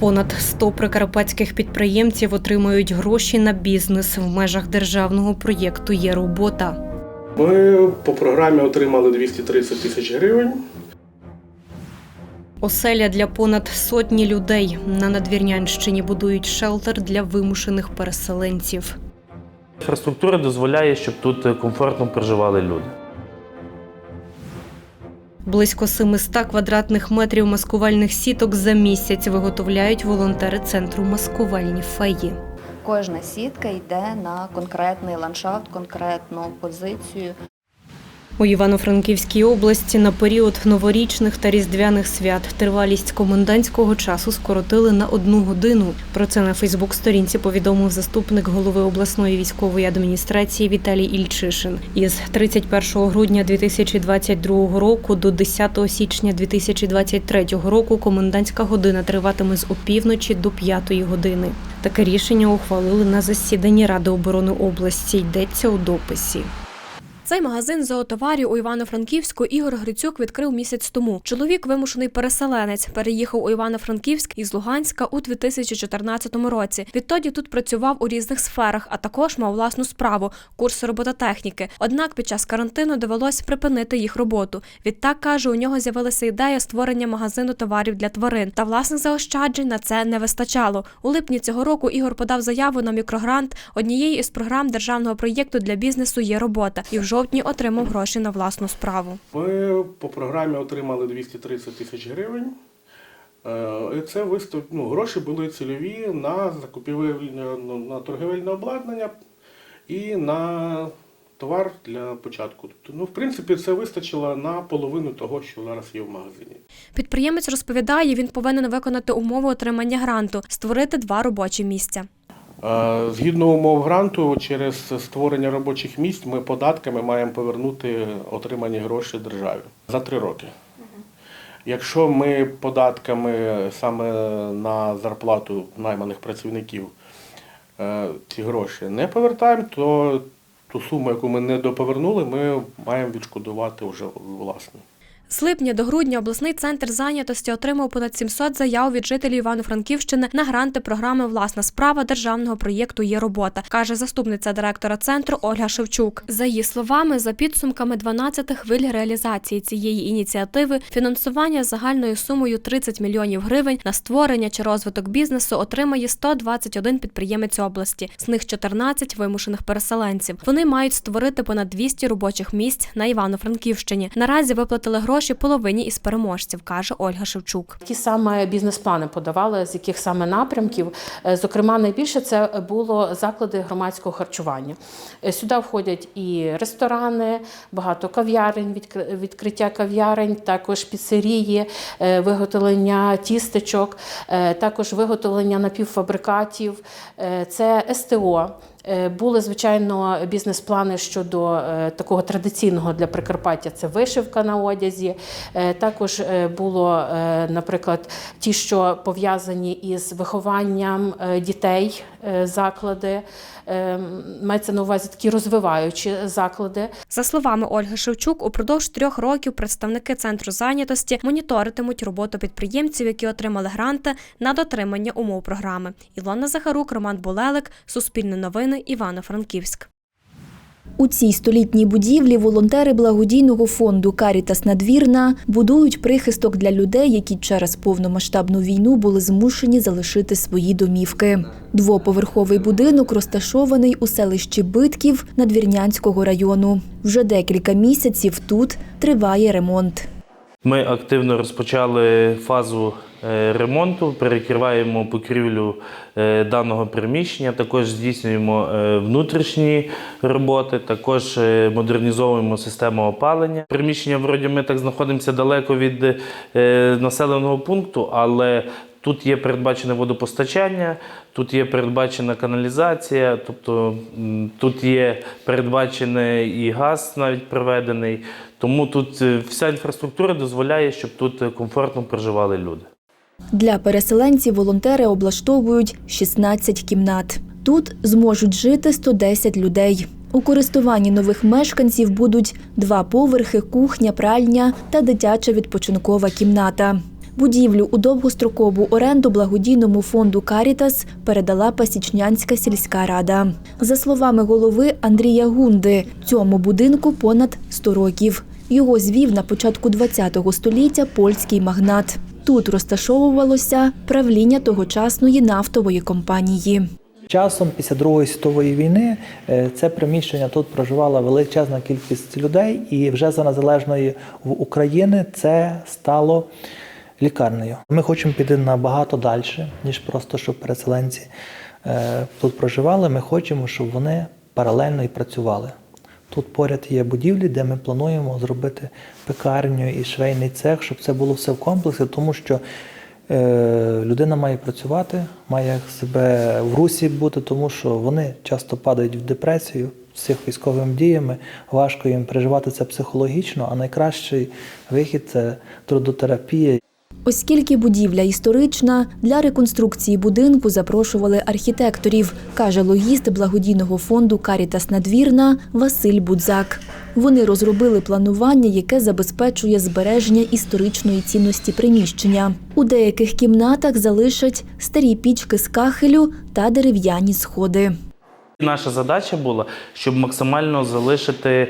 Понад 100 прикарпатських підприємців отримують гроші на бізнес в межах державного проєкту Є робота. Ми по програмі отримали 230 тисяч гривень. Оселя для понад сотні людей на Надвірнянщині будують шелтер для вимушених переселенців. Інфраструктура дозволяє, щоб тут комфортно проживали люди. Близько 700 квадратних метрів маскувальних сіток за місяць виготовляють волонтери центру маскувальні фаї. Кожна сітка йде на конкретний ландшафт, конкретну позицію. У Івано-Франківській області на період новорічних та різдвяних свят тривалість комендантського часу скоротили на одну годину. Про це на Фейсбук-сторінці повідомив заступник голови обласної військової адміністрації Віталій Ільчишин. Із 31 грудня 2022 року до 10 січня 2023 року комендантська година триватиме з опівночі до 5 години. Таке рішення ухвалили на засіданні Ради оборони області. Йдеться у дописі. Цей магазин зоотоварів у Івано-Франківську Ігор Грицюк відкрив місяць тому. Чоловік, вимушений переселенець, переїхав у Івано-Франківськ із Луганська у 2014 році. Відтоді тут працював у різних сферах, а також мав власну справу курс робототехніки. Однак під час карантину довелось припинити їх роботу. Відтак каже, у нього з'явилася ідея створення магазину товарів для тварин. Та власних заощаджень на це не вистачало. У липні цього року Ігор подав заяву на мікрогрант однієї із програм державного проєкту для бізнесу є робота і в жовтні отримав гроші на власну справу. Ми по програмі отримали 230 тисяч гривень. Е, це виступ, ну, гроші були цільові на закупівельне ну, на торговельне обладнання і на товар для початку. Тобто, ну, в принципі, це вистачило на половину того, що зараз є в магазині. Підприємець розповідає, він повинен виконати умови отримання гранту, створити два робочі місця. Е, Згідно умов гранту, через створення робочих місць ми податками маємо повернути отримані гроші державі за три роки. Якщо ми податками саме на зарплату найманих працівників е, ці гроші не повертаємо, то ту суму, яку ми не доповернули, ми маємо відшкодувати вже власне. З липня до грудня обласний центр зайнятості отримав понад 700 заяв від жителів Івано-Франківщини на гранти програми Власна справа державного проєкту Є робота, каже заступниця директора центру Ольга Шевчук. За її словами, за підсумками 12 хвиль реалізації цієї ініціативи, фінансування загальною сумою 30 мільйонів гривень на створення чи розвиток бізнесу отримає 121 підприємець області, з них 14 вимушених переселенців. Вони мають створити понад 200 робочих місць на Івано-Франківщині. Наразі виплатили гроші половині із переможців, каже Ольга Шевчук. Ті саме бізнес-плани подавали, з яких саме напрямків. Е, Зокрема, найбільше це було заклади громадського харчування. Е, Сюди входять і ресторани, багато кав'ярень, відкриття кав'ярень, також піцерії, е, виготовлення тістечок, також виготовлення напівфабрикатів, це СТО. Е, Були, звичайно, бізнес-плани щодо е, такого традиційного для Прикарпаття це вишивка на одязі. Е, Також було, наприклад, ті, що пов'язані із вихованням дітей, заклади. Е, Мається на увазі такі розвиваючі заклади. За словами Ольги Шевчук, упродовж трьох років представники центру зайнятості моніторитимуть роботу підприємців, які отримали гранти на дотримання умов програми. Ілона Захарук, Роман Булелик, Суспільне новини, Івано-Франківськ. У цій столітній будівлі волонтери благодійного фонду Карітас Надвірна будують прихисток для людей, які через повномасштабну війну були змушені залишити свої домівки. Двоповерховий будинок розташований у селищі Битків Надвірнянського району. Вже декілька місяців тут триває ремонт. Ми активно розпочали фазу ремонту, перекриваємо покрівлю е, даного приміщення, також здійснюємо е, внутрішні роботи, також е, модернізовуємо систему опалення. Приміщення, вроді, ми так знаходимося далеко від е, населеного пункту, але Тут є передбачене водопостачання, тут є передбачена каналізація, тобто тут є передбачений і газ навіть проведений. Тому тут е, вся інфраструктура дозволяє, щоб тут е, комфортно проживали люди. Для переселенців волонтери облаштовують 16 кімнат. Тут зможуть жити 110 людей. У користуванні нових мешканців будуть два поверхи, кухня, пральня та дитяча відпочинкова кімната. Будівлю у довгострокову оренду благодійному фонду Карітас передала Пасічнянська сільська рада. За словами голови Андрія Гунди, цьому будинку понад 100 років. Його звів на початку ХХ століття польський магнат. Тут розташовувалося правління тогочасної нафтової компанії. Часом після Другої світової війни е, це приміщення тут проживала величезна кількість людей, і вже за незалежної України це стало лікарнею. Ми хочемо піти набагато далі, ніж просто щоб переселенці е, тут проживали. Ми хочемо, щоб вони паралельно і працювали. Тут поряд є будівлі, де ми плануємо зробити пекарню і швейний цех, щоб це було все в комплексі, тому що е, людина має працювати, має себе в русі бути, тому що вони часто падають в депресію з цих військовими діями. Важко їм переживати це психологічно, а найкращий вихід це трудотерапія. Оскільки будівля історична, для реконструкції будинку запрошували архітекторів, каже логіст благодійного фонду Карітас Надвірна Василь Будзак. Вони розробили планування, яке забезпечує збереження історичної цінності приміщення. У деяких кімнатах залишать старі пічки з кахелю та дерев'яні сходи. Наша задача була, щоб максимально залишити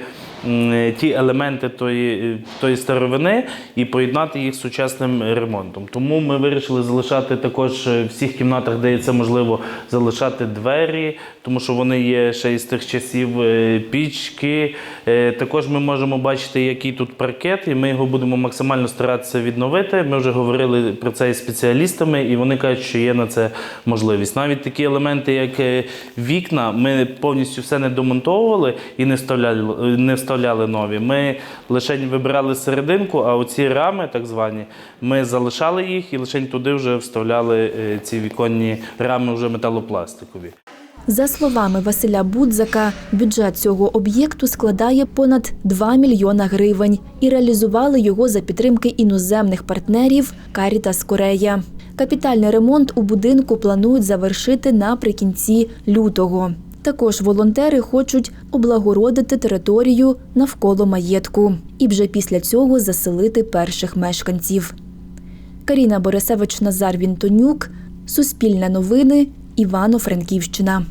ті елементи тої, тої старовини і поєднати їх з сучасним ремонтом. Тому ми вирішили залишати також в всіх кімнатах, де це можливо, залишати двері, тому що вони є ще із тих часів е, пічки. Е, Також ми можемо бачити, який тут паркет, і ми його будемо максимально старатися відновити. Ми вже говорили про це із спеціалістами, і вони кажуть, що є на це можливість. Навіть такі елементи, як е, вікна, ми повністю все не домонтовували і не вставляли, не вставляли нові. Ми лише вибирали серединку, а оці рами, так звані, ми залишали їх і лише туди вже вставляли е, ці віконні рами вже металопластикові. За словами Василя Будзака, бюджет цього об'єкту складає понад 2 мільйона гривень і реалізували його за підтримки іноземних партнерів Карітас Корея. Капітальний ремонт у будинку планують завершити наприкінці лютого. Також волонтери хочуть облагородити територію навколо маєтку і вже після цього заселити перших мешканців. Каріна Борисевич Назар Вінтонюк, Суспільне новини, Івано-Франківщина.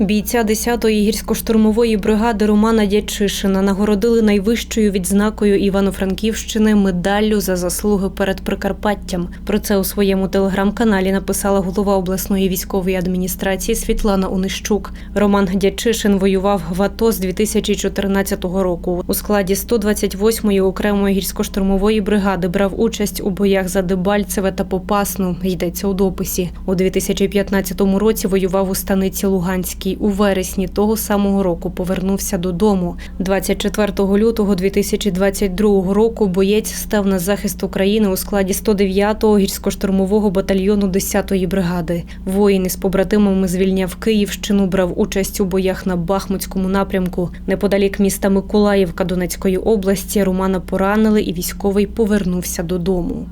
Бійця 10-ї гірсько-штурмової бригади Романа Дячишина нагородили найвищою відзнакою Івано-Франківщини медаллю за заслуги перед Прикарпаттям. Про це у своєму телеграм-каналі написала голова обласної військової адміністрації Світлана Унищук. Роман Дячишин воював в АТО з 2014 року. У складі 128-ї окремої гірсько-штурмової бригади брав участь у боях за Дебальцеве та Попасну. Йдеться у дописі. У 2015 році воював у станиці Луганській. У вересні того самого року повернувся додому. 24 лютого 2022 року боєць став на захист України у складі 109-го гірсько-штурмового батальйону 10-ї бригади. Воїн із побратимами звільняв Київщину, брав участь у боях на Бахмутському напрямку. Неподалік міста Миколаївка Донецької області Романа поранили, і військовий повернувся додому.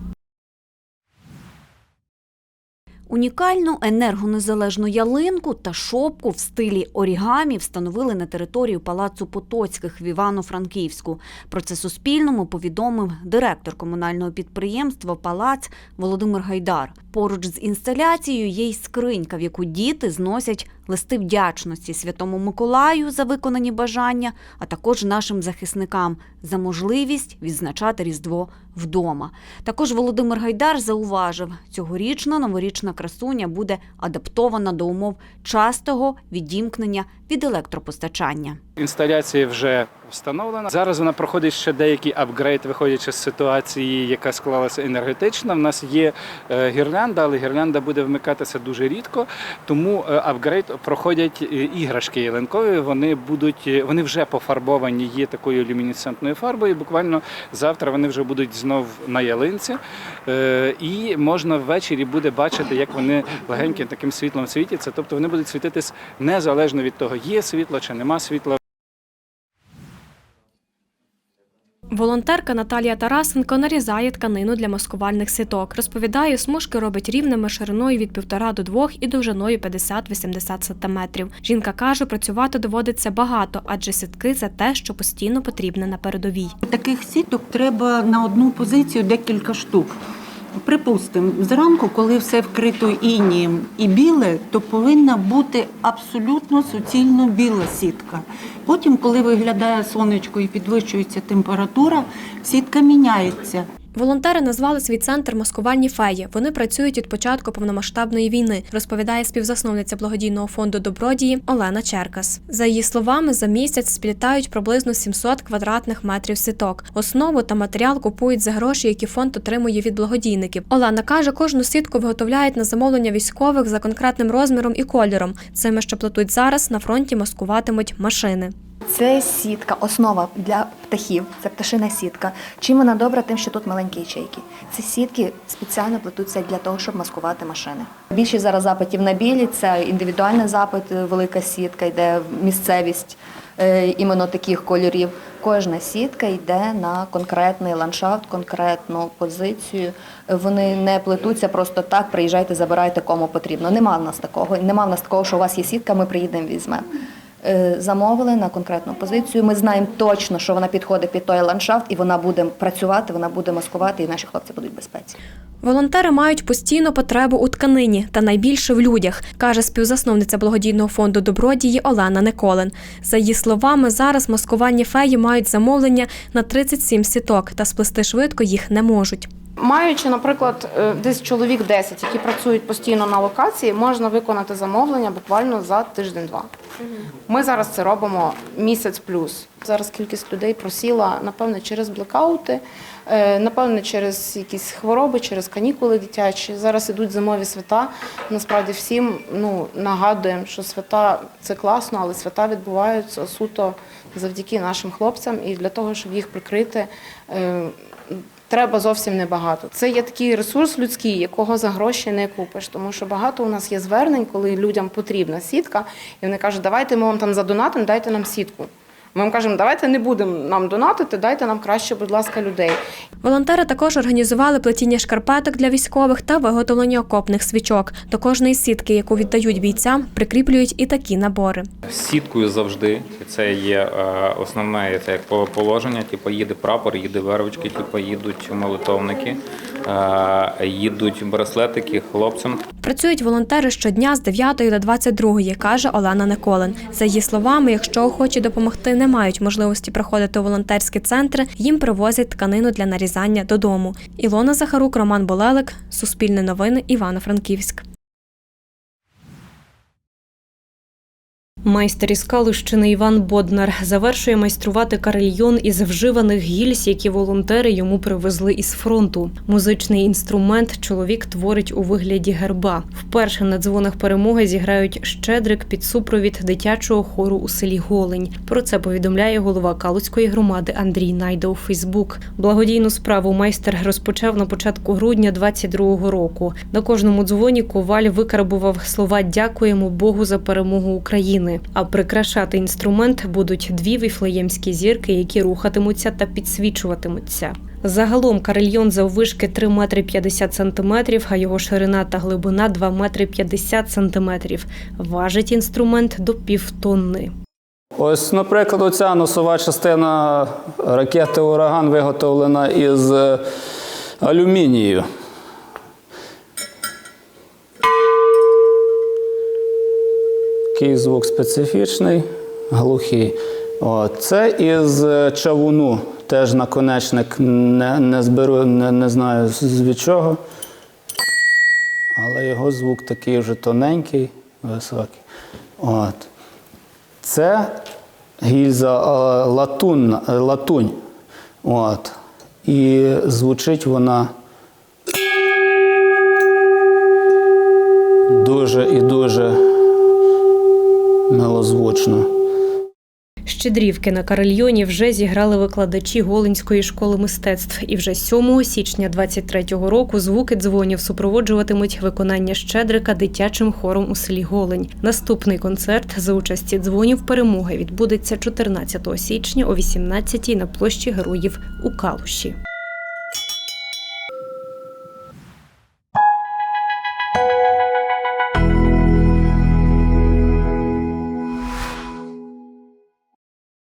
Унікальну енергонезалежну ялинку та шопку в стилі орігамі встановили на територію палацу Потоцьких в Івано-Франківську. Про це Суспільному повідомив директор комунального підприємства Палац Володимир Гайдар. Поруч з інсталяцією є й скринька, в яку діти зносять листи вдячності Святому Миколаю за виконані бажання, а також нашим захисникам за можливість відзначати Різдво вдома. Також Володимир Гайдар зауважив, цьогорічно новорічна красуня буде адаптована до умов частого відімкнення від електропостачання. Інсталяція вже встановлена. Зараз вона проходить ще деякий апгрейд, виходячи з ситуації, яка склалася енергетична. В нас є е, гірлянда, але гірлянда буде вмикатися дуже рідко. Тому е, апгрейд проходять е, іграшки ялинкові. Вони будуть, вони вже пофарбовані, є такою люмінесцентною фарбою. Буквально завтра вони вже будуть знов на ялинці. І можна ввечері буде бачити, як вони легеньким таким світлом світяться. Тобто вони будуть світитись незалежно від того, є світло чи нема світла. Волонтерка Наталія Тарасенко нарізає тканину для маскувальних сіток. Розповідає, смужки робить рівними шириною від 1,5 до 2 і довжиною 50-80 сантиметрів. Жінка каже, працювати доводиться багато, адже сітки це те, що постійно потрібне на передовій. Таких сіток треба на одну позицію декілька штук. Припустимо, зранку, коли все вкрито інієм і біле, то повинна бути абсолютно суцільно біла сітка. Потім, коли виглядає сонечко і підвищується температура, сітка міняється. Волонтери назвали свій центр маскувальні феї. Вони працюють від початку повномасштабної війни, розповідає співзасновниця благодійного фонду Добродії Олена Черкас. За її словами, за місяць сплітають приблизно 700 квадратних метрів сіток. Основу та матеріал купують за гроші, які фонд отримує від благодійників. Олена каже, кожну сітку виготовляють на замовлення військових за конкретним розміром і кольором. Цими, що плетуть зараз, на фронті маскуватимуть машини. Це сітка, основа для птахів, це пташина сітка. Чим вона добра, тим, що тут маленькі ячейки. Ці сітки спеціально плетуться для того, щоб маскувати машини. Більшість зараз запитів на білі це індивідуальний запит, велика сітка, йде місцевість е, іменно таких кольорів. Кожна сітка йде на конкретний ландшафт, конкретну позицію. Вони не плетуться просто так, приїжджайте, забирайте кому потрібно. Нема в нас такого. Нема в нас такого, що у вас є сітка, ми приїдемо, візьмемо. Е, Замовили на конкретну позицію. Ми знаємо точно, що вона підходить під той ландшафт, і вона буде працювати, вона буде маскувати, і наші хлопці будуть в безпеці. Волонтери мають постійну потребу у тканині та найбільше в людях, каже співзасновниця благодійного фонду добродії Олена Николин. За її словами, зараз маскувальні феї мають замовлення на 37 сіток та сплести швидко їх не можуть. Маючи, наприклад, е, десь чоловік 10, які працюють постійно на локації, можна виконати замовлення буквально за тиждень-два. Ми зараз це робимо місяць плюс. Зараз кількість людей просіла, напевне, через блекаути, е, напевне, через якісь хвороби, через канікули дитячі. Зараз ідуть зимові свята. Насправді всім ну, нагадуємо, що свята це класно, але свята відбуваються суто завдяки нашим хлопцям. І для того, щоб їх прикрити, е, Треба зовсім небагато. Це є такий ресурс людський, якого за гроші не купиш. Тому що багато у нас є звернень, коли людям потрібна сітка, і вони кажуть, давайте ми вам там задонатимо, дайте нам сітку. Ми їм кажемо, давайте не будемо нам донатити, дайте нам краще, будь ласка, людей. Волонтери також організували плетіння шкарпеток для військових та виготовлення окопних свічок. До кожної сітки, яку віддають бійцям, прикріплюють і такі набори. Сіткою завжди це є е, основне це як по- положення. Типу їде прапор, їде вервочки, типу їдуть молитовники, їдуть браслетики хлопцям. Працюють волонтери щодня з 9 до 22, каже Олена Николин. За її словами, якщо охочі допомогти не мають можливості приходити у волонтерські центри, їм привозять тканину для нарізання додому. Ілона Захарук, Роман Болелик, Суспільне новини, Івано-Франківськ. Майстер із Калущини Іван Боднар завершує майструвати карельйон із вживаних гільз, які волонтери йому привезли із фронту. Музичний інструмент чоловік творить у вигляді герба. Вперше на дзвонах перемоги зіграють щедрик під супровід дитячого хору у селі Голень. Про це повідомляє голова Калуцької громади Андрій Найда у Фейсбук. Благодійну справу майстер розпочав на початку грудня 22-го року. На кожному дзвоні коваль викарбував слова Дякуємо Богу за перемогу України. А прикрашати інструмент будуть дві віфлеємські зірки, які рухатимуться та підсвічуватимуться. Загалом карельйон заввишки 3 метри 50 сантиметрів, а його ширина та глибина 2 метри 50 сантиметрів. Важить інструмент до півтонни. Ось, наприклад, оця носова частина ракети Ураган виготовлена із алюмінію. Такий звук специфічний, глухий. О, це із е, чавуну. Теж наконечник не, не зберу, не, не знаю від чого. Але його звук такий вже тоненький, високий. От. Це гільза е, латунна, е, латунь. От. І звучить вона дуже і дуже милозвучно. Щедрівки на карельйоні вже зіграли викладачі Голинської школи мистецтв. І вже 7 січня 23-го року звуки дзвонів супроводжуватимуть виконання щедрика дитячим хором у селі Голень. Наступний концерт за участі дзвонів перемоги відбудеться 14 січня о 18-й на площі Героїв у Калуші.